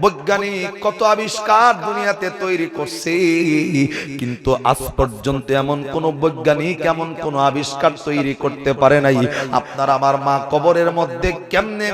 বৈজ্ঞানিক কত আবিষ্কার দুনিয়াতে তৈরি করছে, কিন্তু আজ পর্যন্ত এমন কোন বৈজ্ঞানিক, এমন কোন আবিষ্কার তৈরি করতে পারে নাই। আপনার আমার মা কবরের মধ্যে কেমনে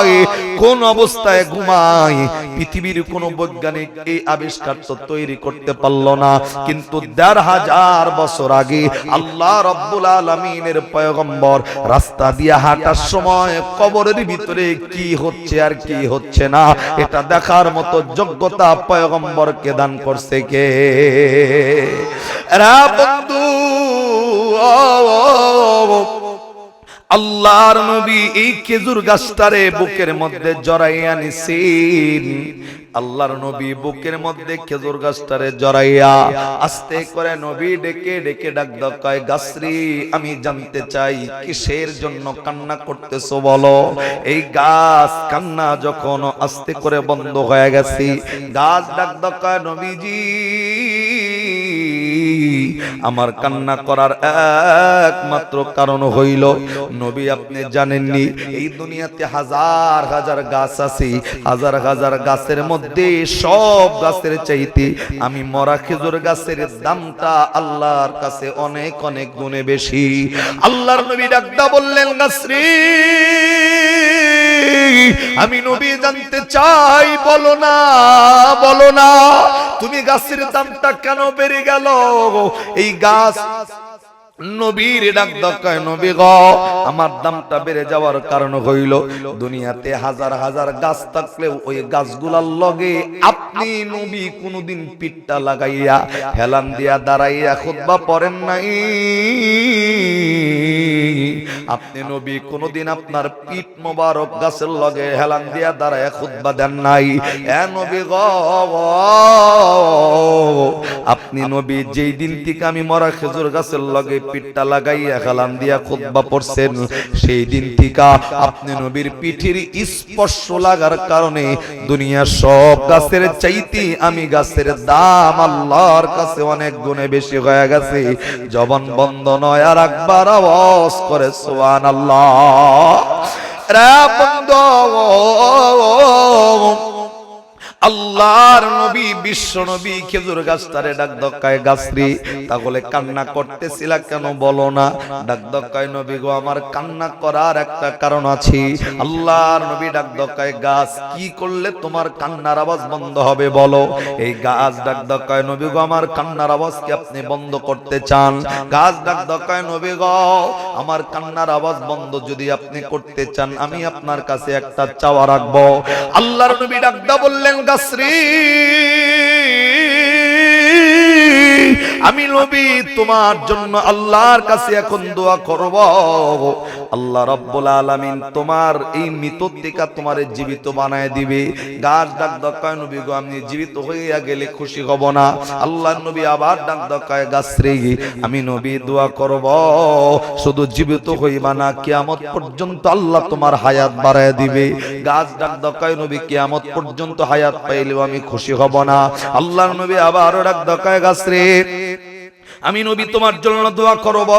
ঘুমায় কোন অবস্থায় ঘুমায়? পৃথিবীর কোন বৈজ্ঞানিক এই আবিষ্কার তো তৈরি করতে পারল না। কিন্তু দেড় হাজার বছর আগে আল্লাহ রব্বুল আলমিনের পয়গম্বর রাস্তা দিয়ে হাঁটার সময় কবরের ভিতরে কি হচ্ছে আর কি হচ্ছে না, এটা দেখার মতো যোগ্যতা পয়গম্বরকে দান করছে কে? রা বন্ধু আল্লাহর নবী এই খেজুর গাছটারে বুকের মধ্যে জড়াইয়া নিছেন। আল্লাহর নবী বুকের মধ্যে খেজুর গাছটারে জড়াইয়া আস্তে করে নবী ডেকে ডেকে ডাক দকায় গাছরি, আমি জানতে চাই, কিসের জন্য কান্না করতেছো বলো? এই গাছ কান্না যখন আস্তে করে বন্ধ হয়ে গেছে, গাছ ডাক দকায় নবীজি আমার কান্না করার একমাত্র কারণ হইল, নবী আপনি জানেননি, এই দুনিয়াতে হাজার হাজার গাছ আছে, হাজার হাজার গাছের মধ্যে সব গাছের চাইতে আমি মরা খেজুর গাছের দামটা আল্লাহর কাছে অনেক অনেক গুণে বেশি। আল্লাহর নবী ডাকদা বললেন গাছরি আমি নবী জানতে চাই, বলো না বলো না, তুমি গাছের দামটা কেন বেড়ে গেল? এই গাছ নবীর ডাক দকায় নবী গ আমার দামটা বেড়ে যাওয়ার কারণ হইল দুনিয়াতে হাজার হাজার গাছ থাকলেও ওই গাছগুলার লগে আপনি নবী কোনদিন পিঠটা লাগাইয়া হেলান দিয়া দাঁড়াইয়া খুতবা পড়েন নাই। আপনি নবী কোনদিন আপনার পিঠ মোবারক গাছের লগে হেলান দিয়া দাঁড়াইয়া খুতবা দেন নাই। এ নবী গ আপনি নবী যেই দিন থেকে আমি মরা খেজুর গাছের লগে পিঠটা লাগাইয়া খালাম দিয়া খুতবা পড়ছেন সেই দিন থেকে আপনি নবীর পিঠের স্পর্শ লাগার কারণে দুনিয়ার সব গাছের চাইতে আমি গাছের দাম আল্লাহর কাছে অনেক গুণে বেশি হয়ে গেছে জবান বন্ধ নয় আর একবার আওয়াজ করে সোয়ান আল্লাহ রে বন্ধ আল্লাহর নবী, বিশ্ব নবী খেজুর গাছটারে ডাক দক্কায় গাছরি তাহলে কান্না করতেছিলা কেন বলো না? ডাক দক্কায় নবী গো, আমার কান্না করার একটা কারণ আছে। আল্লাহর নবী ডাক দক্কায় গাছ, কি করলে তোমার কান্নার আওয়াজ বন্ধ হবে বলো? এই গাছ ডাক দক্কায় নবী গো, আমার কান্নার আওয়াজ কি আপনি বন্ধ করতে চান? গাছ ডাক দক্কায় নবী গো, আমার কান্নার আওয়াজ বন্ধ যদি আপনি করতে চান, আমি আপনার কাছে একটা চাওয়া রাখব। আল্লাহর নবী ডাকদা বললেন গাছরি আমি নবী, তোমার জন্য আল্লাহর কাছে এখন দোয়া করব। আল্লাহ রব্বুল আলামিন তোমার এই মৃতত্বিকা তোমার জীবিত বানায় দিবে। গাছ ডাক দকায় নবী গো, আমি জীবিত হইয়া গেলে খুশি হব না। আল্লাহ নবী আবার ডাক দকায় গাছ রে আমি নবী, দোয়া করব। শুধু জীবিত হইবা না, কিয়ামত পর্যন্ত আল্লাহ তোমার হায়াত বাড়ায় দিবে। গাছ ডাক দকায় নবী, কিয়ামত পর্যন্ত হায়াত পাইলেও আমি খুশি হব না। আল্লাহর নবী আবার ডাক দকায় গাছ রে। আমি নবী, তোমার জন্য দোয়া করব।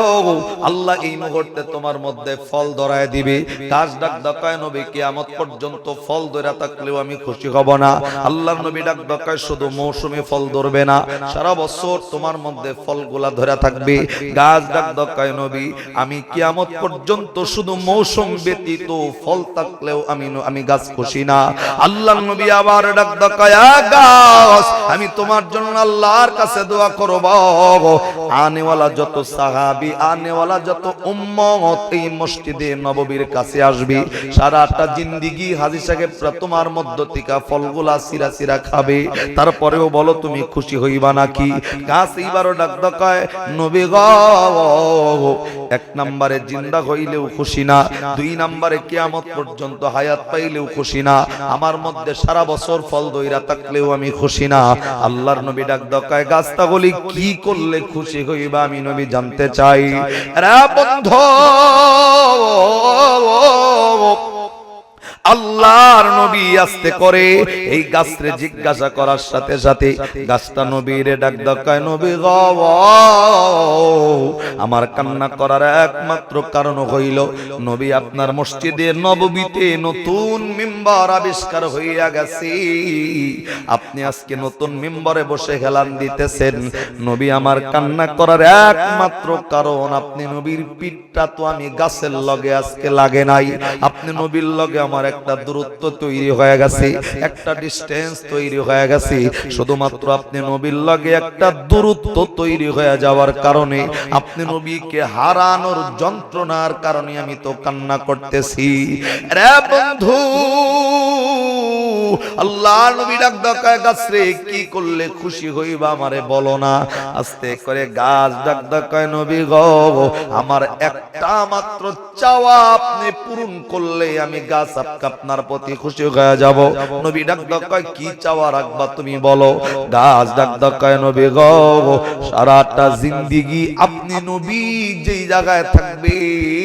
আল্লাহ এই মুহূর্তে তোমার মধ্যে ফল ধরায় দিবে। কাজ ডাক ডাকায় নবী কিয়ামত পর্যন্ত ফল ধরে থাকলেও আমি খুশি হব না। আল্লাহর নবী ডাক ডাকায় শুধু মৌসুমে ফল ধরবে না। সারা বছর তোমার মধ্যে ফলগুলা ধরে থাকবে। গাছ ডাক ডাকায় নবী, আমি কিয়ামত পর্যন্ত শুধু মৌসুম ব্যতীত ফল থাকলেও আমি আমি গাছ খুশি না। আল্লাহর নবী আবার ডাক ডাকায় গাছ, আমি তোমার জন্য আল্লাহর কাছে দোয়া করব। আনেওয়ালা যত সাহাবি আনেওয়ালা যত উম্মত এই মসজিদে নববীর কাছে আসবে সারাটা জিন্দিগি হাজি সাহেব তোমার মধ্য থেকে ফলগুলা সিরা সিরা খাবে। তারপরেও বলো তুমি খুশি হইবা নাকি? গাছ এইবারও ডাক ডাকায় নবী গ! এক নম্বরে জিন্দা হইলেও খুশি না দুই নম্বরে কিয়ামত পর্যন্ত হায়াত পাইলেও খুশি না আমার মধ্যে সারা বছর ফল দইরা থাকলেও আমি খুশি না। আল্লাহর নবী ডাক ডাকায় গাছটা বলি কি করলে খুশি হইবা আমি নবী জানতে চাই। রে বন্ধ। আল্লাহর নবী আসতে করে এই গাছরে জিজ্ঞাসা করার সাথে সাথে গাছটা নবীরে ডাক দকায় নবী গ আমার কান্না করার একমাত্র কারণ হইল, নবী আপনার মসজিদে নববীতে নতুন মিম্বর আবিষ্কার হইয়া গেছে। আপনি আজকে নতুন মিম্বরে বসে হেলান দিতেছেন। নবী আমার কান্না করার একমাত্র কারণ, আপনি নবীর পিঠটা তো আমি গাছের লগে আজকে লাগে নাই। আপনি নবীর লগে আমার একটা দূরত্ব তৈরি হয়ে গেছে, একটা ডিস্টেন্স তৈরি হয়ে গেছে। শুধুমাত্র আপনি নবীর লগে একটা দূরত্ব তৈরি হয়ে যাওয়ার কারণে আপনি নবীকে হারানোর যন্ত্রণার কারণে আমি তো কান্না করতেছি। রে বন্ধু, আল্লাহ নবী ডাক ডাকায় গাছ রে কি করলে খুশি হইবা আমারে বলো না। আস্তে করে গাছ ডাক ডাকায়, নবী গো, আমার একটা মাত্র চাওয়া আপনি পূরণ করলে আমি গাছ আপকে আপনার প্রতি খুশি হয়ে যাব। নবী ডাক ডাকায় কি চাওয়া রাখবা তুমি বলো। গাছ ডাক ডাকায় নবী গো, সারাটা জিন্দিগি আপনি নবী, যেই জায়গায় থাকবেন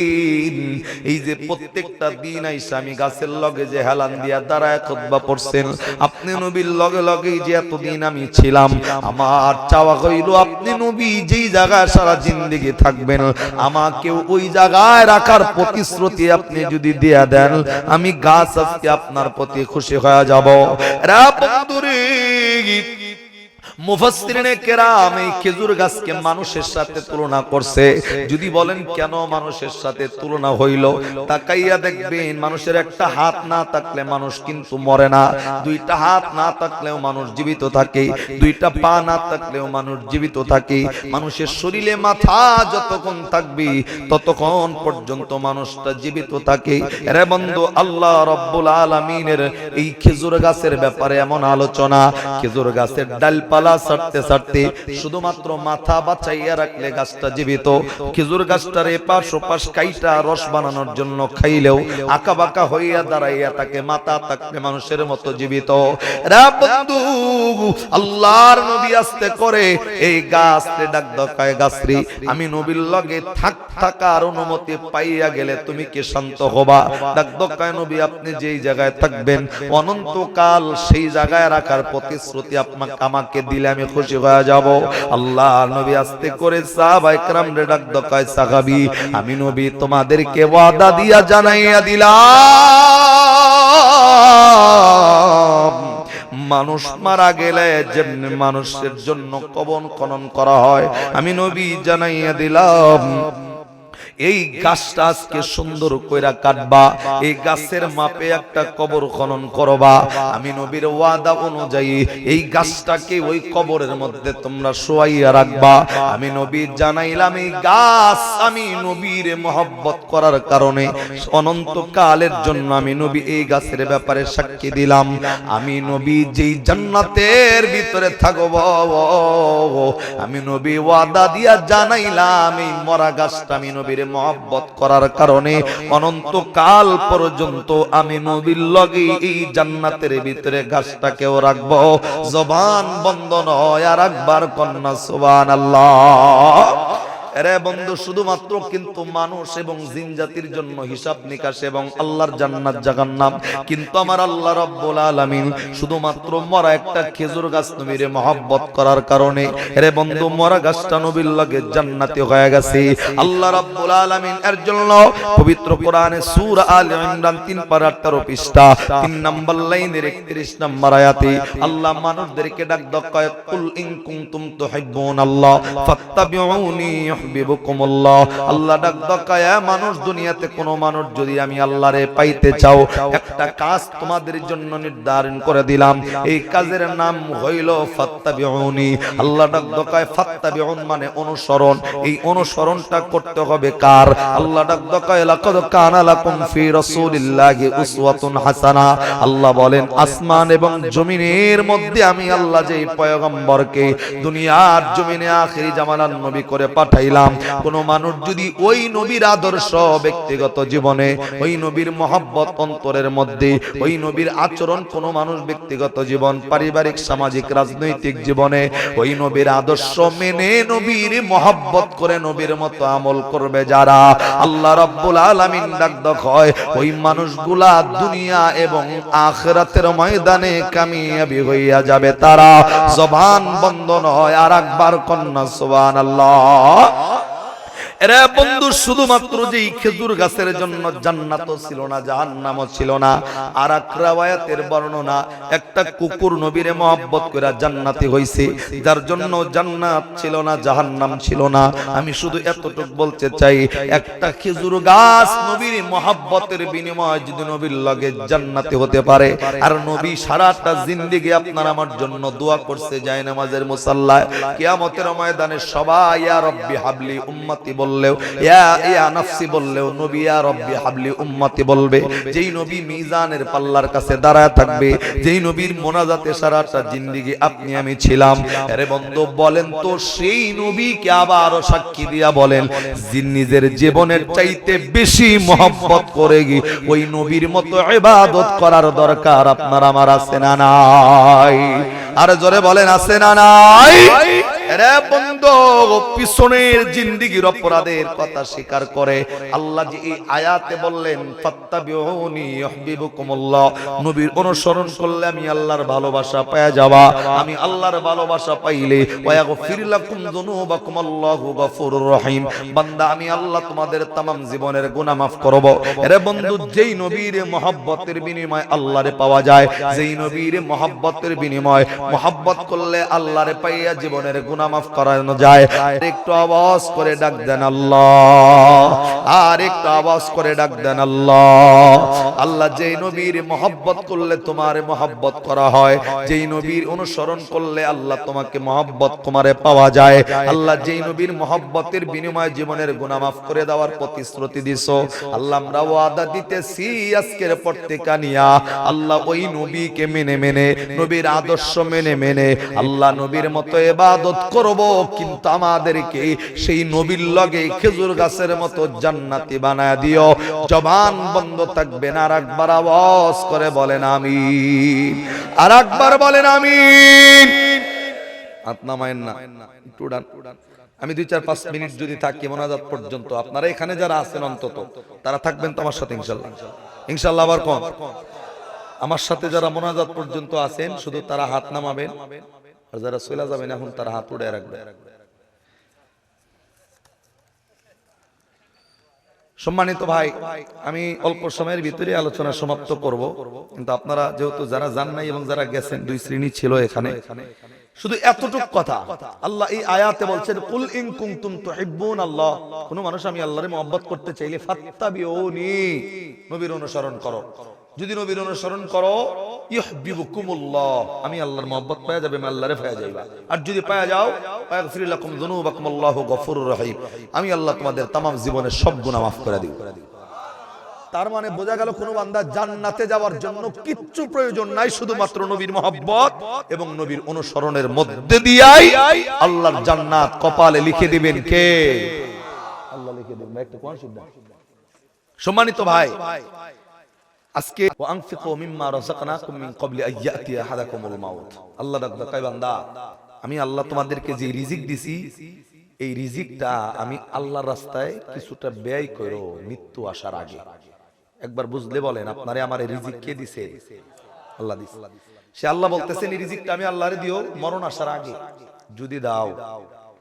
এই যে প্রত্যেকটা দিন আইসা আমি গাছের লগে যে হেলান দিয়া দাঁড়ায় খুতবা পড়ছেন। আপনি নবীর লগে লগে যে এতদিন আমি ছিলাম, আমার চাওয়া হইল আপনি নবী যেই জায়গায় সারা জিন্দগি থাকবেন, আমাকে ওই জায়গায় রাখার প্রতিশ্রুতি আপনি যদি দিয়া দেন, আমি গাছ আজকে আপনার প্রতি খুশি হয়ে যাব। রা বন্ধুরে মুফাসসিরিনে কেরাম এই খেজুর গাছকে মানুষের সাথে তুলনা করছে। যদি বলেন, কেন মানুষের সাথে তুলনা হইল? তাকাইয়া দেখবেন, মানুষের একটা হাত না থাকলে মানুষ কিন্তু মরে না। দুইটা হাত না থাকলেও মানুষ জীবিত থাকে। দুইটা পা না থাকলেও মানুষ জীবিত থাকে। মানুষের শরীরে মাথা যতক্ষণ থাকবে, ততক্ষণ পর্যন্ত মানুষটা জীবিত থাকে। রে বন্ধু, আল্লাহ রব্বুল আলামিনের এই খেজুর গাছের ব্যাপারে এমন আলোচনা। খেজুর গাছের ডালপালা ছাড়তে ছাড়তে শুধুমাত্র মাথা বাঁচাইয়া রাখলে গাছটা জীবিত। খেজুর গাছটার এপাশ ওপাশ কাইটা রস বানানোর জন্য খাইলেও আঁকা বাঁকা হইয়া দাঁড়াইয়া তাকে মাথা থাকলে মানুষের মতো জীবিত। আল্লাহর নবী আসতে করে এই গাছরে ডাক দকায় গাছরি, আমি নবীর লগে থাক থাকার অনুমতি পাইয়া গেলে তুমি কি শান্ত হবা? ডাক দকায় নবী, আপনি যেই জায়গায় থাকবেন, অনন্তকাল সেই জায়গায় রাখার প্রতিশ্রুতি আপনাকে আমাকে দিলে আমি খুশি হয়ে যাব। আল্লাহ নবী আসতে করে সাহাবা একরাম রে ডাক দকায়, সাহাবি, আমি নবী তোমাদেরকে ওয়াদা দিয়া জানাইয়া দিলাম। মানুষ মারা গেলে যেমনি মানুষের জন্য কবন খনন করা হয়, আমি নবী জানাইয়া দিলাম। এই গাছটা আজকে সুন্দর কইরা কাটবা, এই গাছের মাপে একটা কবর খনন করবা। আমি নবীর ওয়াদা অনুযায়ী এই গাছটাকে ওই কবরের মধ্যে তোমরা শোয়াইয়া রাখবা। আমি নবী জানাইলাম, এই গাছ আমি নবীর মহব্বত করার কারণে অনন্তকালের জন্য আমি নবী এই গাছের ব্যাপারে সাক্ষী দিলাম। আমি নবী যেই জান্নাতের ভিতরে থাকব, আমি নবী ওয়াদা দিয়া জানাইলাম, এই মরা গাছটা আমি নবীর মহব্বত করার কারণে অনন্তকাল পর্যন্ত আমি নবীর লগে এই জান্নাতের ভিতরে গাছটাকেও রাখব। জবান বন্ধ নয় আর একবার কন্যা সুবান আল্লাহ মানুষ এবং জিন জাতির জন্য আল্লাহ রাব্বুল আলামিন পবিত্র কোরআনে সূরা আল ইমরান 3 পারা 18 পৃষ্ঠা 3 নম্বর লাইনের 31 নম্বর আয়াতে আল্লাহ মানুষদেরকে ডাক দকায় কুল ইন মানুষ, দুনিয়াতে মানুষ যদি আমি আল্লাহরে পাইতে চাও, একটা কাজ তোমাদের জন্য নির্ধারণ করে দিলাম। এই কাজের নাম হইল আল্লাহ মানে অনুসরণ। এই অনুসরণটা করতে হবে কার? আল্লাহ হাসানা। আল্লাহ বলেন, আসমান এবং জমিনের মধ্যে আমি আল্লাহ যে পয়গম্বরকে দুনিয়ার জমিনে আখিরি জামানার নবী করে পাঠাইলাম পাঠাইলাম কোন মানুষ যদি ওই নবীর আদর্শ ব্যক্তিগত জীবনে, ওই নবীর মহব্বত অন্তরের মধ্যে, ওই নবীর আচরণ কোন মানুষ ব্যক্তিগত জীবন, পারিবারিক, সামাজিক, রাজনৈতিক জীবনে, ওই নবীর আদর্শ মেনে নবীর মহব্বত করে নবীর মতো আমল করবে যারা, আল্লাহ রাব্বুল আলামিন ডাক হয়, ওই মানুষগুলা দুনিয়া এবং আখিরাতের ময়দানে কামিয়াবি হইয়া যাবে তারা। জবান বন্ধ নয় আর একবার কন্যা সুবহানাল্লাহ। এরা বন্ধু শুধুমাত্র যে খেজুর গাছের জন্য জান্নাতও ছিল না, জাহান্নামও ছিল না। আর এক রাওয়ায়াতের বর্ণনা, একটা কুকুর নবীরে মহব্বত করে জান্নাতি হইছে, যার জন্য জান্নাত ছিল না, জাহান্নাম ছিল না। আমি শুধু এতটুকু বলতে চাই, একটা খেজুর গাছ নবীর মহব্বতের বিনিময়ে যদি নবীর লগে জান্নাতি হতে পারে, আর নবী সারাটা জিন্দেগি আপনার আমার জন্য দোয়া করছে, যায় নামাজের মুসাল্লায়। কিয়ামতের ময়দানে সবাই, ইয়া রব্বি হাবলি উম্মতি বললেও, ইয়া ইয়া নাফসি বললেও, নবী, ইয়া রব্বি হাবলি উম্মতি বলবে। যেই নবী মিজানের পাল্লার কাছে দাঁড়ায় থাকবে, যেই নবীর মোনাজাতে সারাটা জিন্দেগি আপনি, আমি ছিলাম। আরে বন্ধু, বলেন তো, সেই নবীকে আবার সাক্ষী দিয়া বলেন নিজের জীবনের চাইতে বেশি মহব্বত করে গি, ওই নবীর মতো ইবাদত করার দরকার আপনার, আমার আছে না নাই? আর জোরে বলেন, আছে না নাই? রে বন্ধু পিছনের জিন্দিগির অপরাধের কথা স্বীকার করে আল্লাহ যে এই আয়াতে বললেন ফাত্তাবিউনি ইউহিব্বুকুমুল্লাহ নবীর অনুসরণ করলে আমি আল্লাহর ভালোবাসা পাওয়া যাবা আমি আল্লাহর ভালোবাসা পাইলে ওয়াগফির লাকুম যুনুবাকুম আল্লাহু গফুরুর রহিম বান্দা আমি আল্লাহ তোমাদের तमाम জীবনের গুনাহ মাফ করব রে বন্ধু যেই নবীর মহব্বতের বিনিময় আল্লাহরে পাওয়া যায় যেই নবীর মহব্বতের বিনিময় মহব্বত করলে আল্লাহরে পাইয়া জীবনের গুনাহ মাফ করানো যায়। আর একটু আওয়াজ করে ডাক দেন আল্লাহ। আর একটু আওয়াজ করে ডাক দেন আল্লাহ। আল্লাহ যেই নবীর মহব্বত করলে তোমার মহব্বত করা হয়। যেই নবীর অনুসরণ করলে আল্লাহ তোমাকে মহব্বত তোমারে পাওয়া যায়। আল্লাহ যেই নবীর মহব্বতের বিনিময়ে জীবনের গুনাহ মাফ করে দেওয়ার প্রতিশ্রুতি দিছো। আল্লাহ আমরা ওয়াদা দিতেছি আজকের পর থেকে নিয়া। আল্লাহ ওই নবীকে মেনে মেনে, নবীর আদর্শ মেনে মেনে, আল্লাহ নবীর মতো ইবাদত করব, কিন্তু আমাদেরকে সেই নবীর লগে খেজুর গাছের মতো জান্নাতি বানায় দিও। জবান বন্ধ থাকবে না, আর আওয়াজ করে বলেন আমিন। আর একবার বলেন আমিন। হাত নামায়েন না, একটু উড়ান আমি দুই চার পাঁচ মিনিট যদি থাকি, মোনাজাত পর্যন্ত আপনারা এখানে যারা আছেন অন্তত, তারা থাকবেন তো আমার সাথে ইনশাল্লাহ। ইনশাল্লাহ আবার কম। আমার সাথে যারা মোনাজাত পর্যন্ত আছেন, শুধু তারা হাত নামাবেন। আর যারা চলে যাবেন এখন তারা হাত উড়ে রাখবেন সম্মানিত ভাই, আমি অল্প সময়ের ভিতরে আলোচনা সমাপ্ত করব। কিন্তু আপনারা যেহেতু যারা জান নাই এবং যারা গেছেন, দুই শ্রেণি ছিল এখানে, শুধু এতটুক কথা। আল্লাহ এই আয়াতে বলছেন, কুল ইন কুনতুম তুহিব্বুন আল্লাহ। কোন মানুষ আমি আল্লাহরে মহব্বত করতে চাইলে, ফাত্তাবিউনি। নবীর অনুসরণ করো। যদি নবীর অনুসরণ করো ইউহিব্বুকুমুল্লাহ আমি আল্লাহর মহব্বত পাওয়া যাবে আমি আল্লাহরে পাওয়া যাইবা আর যদি পাওয়া যাও ওয়াগফির লাকুম যুনুবাকুম আল্লাহু গফুরুর রহিম আমি আল্লাহ তোমাদের तमाम জীবনের সব গুনাহ মাফ করে দিব তার মানে বোঝা গেল কোন বান্দা জান্নাতে যাওয়ার জন্য কিচ্ছু প্রয়োজন নাই শুধুমাত্র নবীর মহব্বত এবং নবীর অনুসরণের মধ্যে দিয়াই আল্লাহর জান্নাত কপালে লিখে দিবেন কে আল্লাহ লিখে দিবেন ভাই একটা কোন সম্মানিত ভাই আজকে ওয়ানফিকু মিম্মা রাযাকনাকুম মিন ক্বাবলি আন ইয়াতিয়া আহাদাকুমুল মাউত। আল্লাহ বান্দা, আমি আল্লাহ তোমাদেরকে যে রিজিক দিছি, এই রিজিকটা আমি আল্লাহর রাস্তায় কিছুটা ব্যয় করো মৃত্যু আসার আগে। একবার বুঝলে বলেন, আপনারে আমার রিজিক কে দিছে? আল্লাহ দিছে। সে আল্লাহ বলতেছেন, এই রিজিকটা আমি আল্লাহরে দিও মরণ আসার আগে। যদি দাও,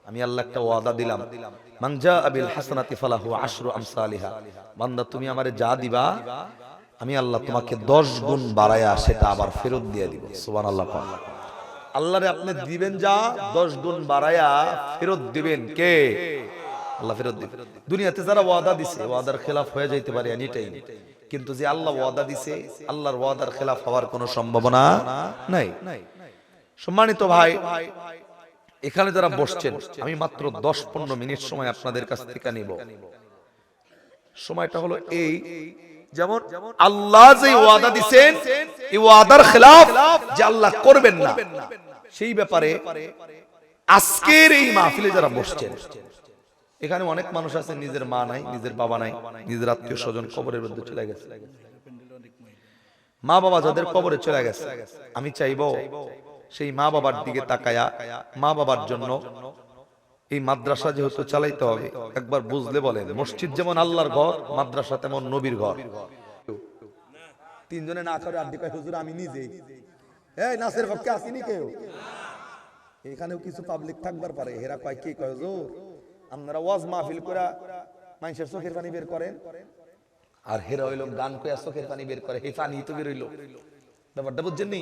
আমি আল্লাহ একটা ওয়াদা দিলাম। মানজা আবিল হাসানাতি ফালাহু আশরু আমসালিহা। বান্দা, তুমি আমারে যা দিবা আমি আল্লাহ তোমাকে দশ গুণ বাড়ায়া সেটা আবার ফেরত দিয়ে দিব। সুবান আল্লাহ আল্লাহরে আপনি দিবেন যা, দশ গুণ বাড়ায়া ফেরত দিবেন কে? আল্লাহ ফেরত দিবেন দুনিয়াতে যারা ওয়াদা দিছে, ওয়াদার খেলাফ হয়ে যাইতে পারে এনি টাইম কিন্তু যে আল্লাহ ওয়াদা দিছে, আল্লাহর ওয়াদার খেলাফ হওয়ার কোনো সম্ভাবনা নাই। সম্মানিত ভাই, এখানে যারা বসছেন, আমি মাত্র দশ পনেরো মিনিট সময় আপনাদের কাছ থেকে নিব। সময়টা হলো এই যেমন আল্লাহ যে ওয়াদা দিছেন এই ওয়াদার খেলাফ যে আল্লাহ করবেন না। সেই ব্যাপারে আজকের এই মাহফিলে যারা বসছেন এখানে অনেক মানুষ আছে নিজের মা নাই নিজের বাবা নাই নিজের আত্মীয় স্বজন কবরের মধ্যে চলে গেছে। মা বাবা যাদের কবরে চলে গেছে আমি চাইব সেই মা বাবার দিকে তাকায়া মা বাবার জন্য এই মাদ্রাসা যেহেতু চালাইতে হবে একবার বুঝলে বলেন মসজিদ যেমন আল্লাহর ঘর মাদ্রাসা তেমন নবীর ঘর। তিনজনে না করে আড্ডি কয় হুজুর আমি নিজে। এই নাসের পক্ষে আসিনি কেউ? এখানেও কিছু পাবলিক থাকবার পারে। হেরা কয় কি কয় হুজুর? আপনারা ওয়াজ মাহফিল করে মানুষের চোখের পানি বের করেন। আর হেরা হইল গান কয়া চোখের পানি বের করে এই পানি তো বের হইল। ব্যাপারটা বুঝছেন নি?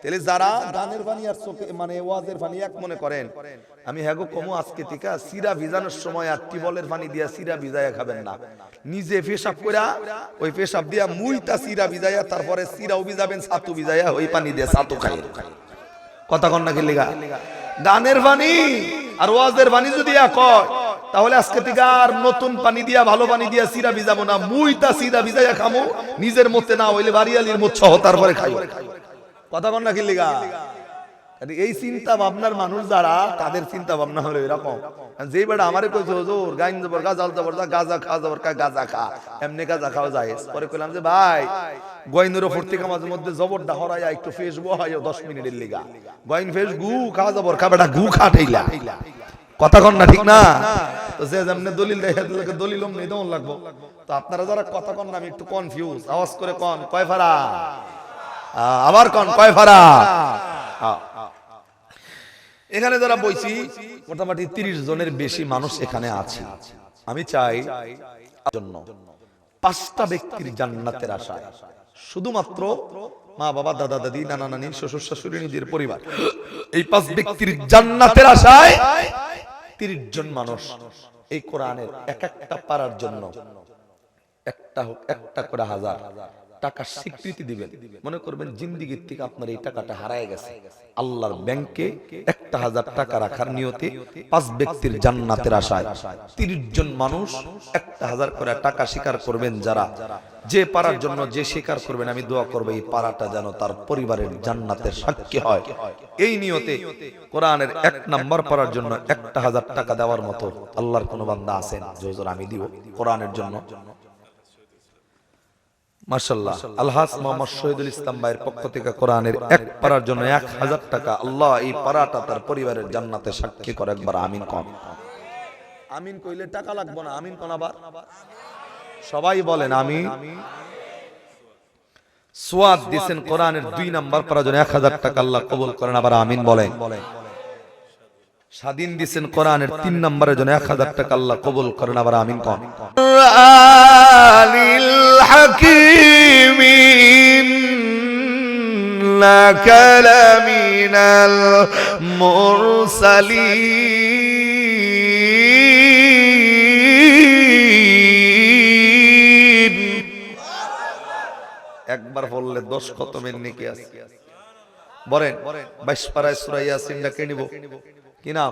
তাহলে যারা গানের পানি আর চোখে মানে ওয়াজের পানি এক মনে করেন, আমি হ্যাগো কমু আজকে থেকে সিরা ভিজানোর সময় আর টিবলের পানি দিয়া সিরা ভিজাইয়া খাবেন না। নিজে পেশাব কইরা ওই পেশাব দিয়া মুইতা সিরা ভিজাইয়া, তারপরে সিরাও ভিজাবেন, ছাতু ভিজাইয়া, ওই পানি দিয়া ছাতু খাই। কথা কন না লিগা? গানের পানি আর ওয়াজের পানি যদি এক হয়, তাহলে আজকে থেকে আর নতুন পানি দিয়া, ভালো পানি দিয়া সিরা ভিজাবো না। মুইতা সিরা ভিজাইয়া খামো, নিজের মতে না হইলে বাড়িয়ালির মত সহ তারপরে খাই কথা কন না লিগা এই চিন্তা ভাবনার মানুষ যারা, তাদের চিন্তা ভাবনা হলো এরকম। যে বেড়া আমারে কইছে, হুজুর, গাইন জবর গাজাল জবর যা গাজা খা জবর কা গাজা খা। এমনি গাজা খাওয়া যায়। পরে কইলাম যে, ভাই, গয়নুর থেকে মাঝে মধ্যে জবরটা হরাইয়া একটু ফেস বহাইও 10 মিনিটের লিগা। গয়ন ফেস গু, খা জবর, খা বেটা, গু খা ঠাইলা। কথা কন না, ঠিক না? তো যে যেমনে দলিল দেখে হেদলকে দলিলম নেই দমন লাগবো। তো আপনারা যারা কথা কন না, আমি একটু কনফিউজ আওয়াজ করে কন, কয় ফারা? আবার কন, কয় ফারা এখানে যারা বইছি, মোটামুটি তিরিশ জনের বেশি মানুষ এখানে আছে। আমি চাই জন্য পাঁচটা ব্যক্তির জান্নাতের আশায় শুধুমাত্র মা, বাবা, দাদা, দাদি, নানা, নানি, শ্বশুর, শাশুড়ি, নিজের পরিবার। এই পাঁচ ব্যক্তির জান্নাতের আশায় তিরিশ জন মানুষ এই কোরআনের এক একটা পারার জন্য একটা হোক একটা করে হাজার। টাকা স্বীকৃতি দিবেন। মনে করবেন জিন্দিগির থেকে আপনার এই টাকাটা হারায় গেছে। আল্লাহর ব্যাংকে একটা হাজার টাকা রাখার নিয়তে পাঁচ ব্যক্তির জান্নাতের আশায় তিরিশ জন মানুষ একটা হাজার করে টাকা স্বীকার করবেন যারা যে পারার জন্য যে স্বীকার করবেন, আমি দোয়া করব এই পারাটা যেন তার পরিবারের জান্নাতের সাক্ষী হয়। এই নিয়তে কোরআনের এক নাম্বার পারার জন্য একটা হাজার টাকা দেওয়ার মতো আল্লাহর কোনো বান্দা আছেন? যে আমি দিব। কোরআনের জন্য মাশাল্লাহ আলহাস মোহাম্মদ শহীদুল ইসলাম ভাইয়ের পক্ষ থেকে কোরআনের এক পারার জন্য এক হাজার টাকা আল্লাহ এই পারাটা তার পরিবারের জান্নাতে সাক্ষী করে একবার আমিন কম আমিন কইলে টাকা লাগবে না আমিন কোন আবার। সবাই বলেন আমি সোয়াদ দিয়েছেন কোরআনের দুই নাম্বার পারার জন্য এক হাজার টাকা আল্লাহ কবুল করেন আবার আমিন বলেন। স্বাধীন দিয়েছেন কোরআনের তিন নম্বরের জন্য এক হাজার টাকা আল্লাহ কবুল করেন আবার আমিন কন। الحكيم إنك لمن المرسلين একবার বললে দশ খতমের নেকি আছে বলেন বাইশ পাড়ায় সুরাইয়া সিনটা কে নিব কি নাম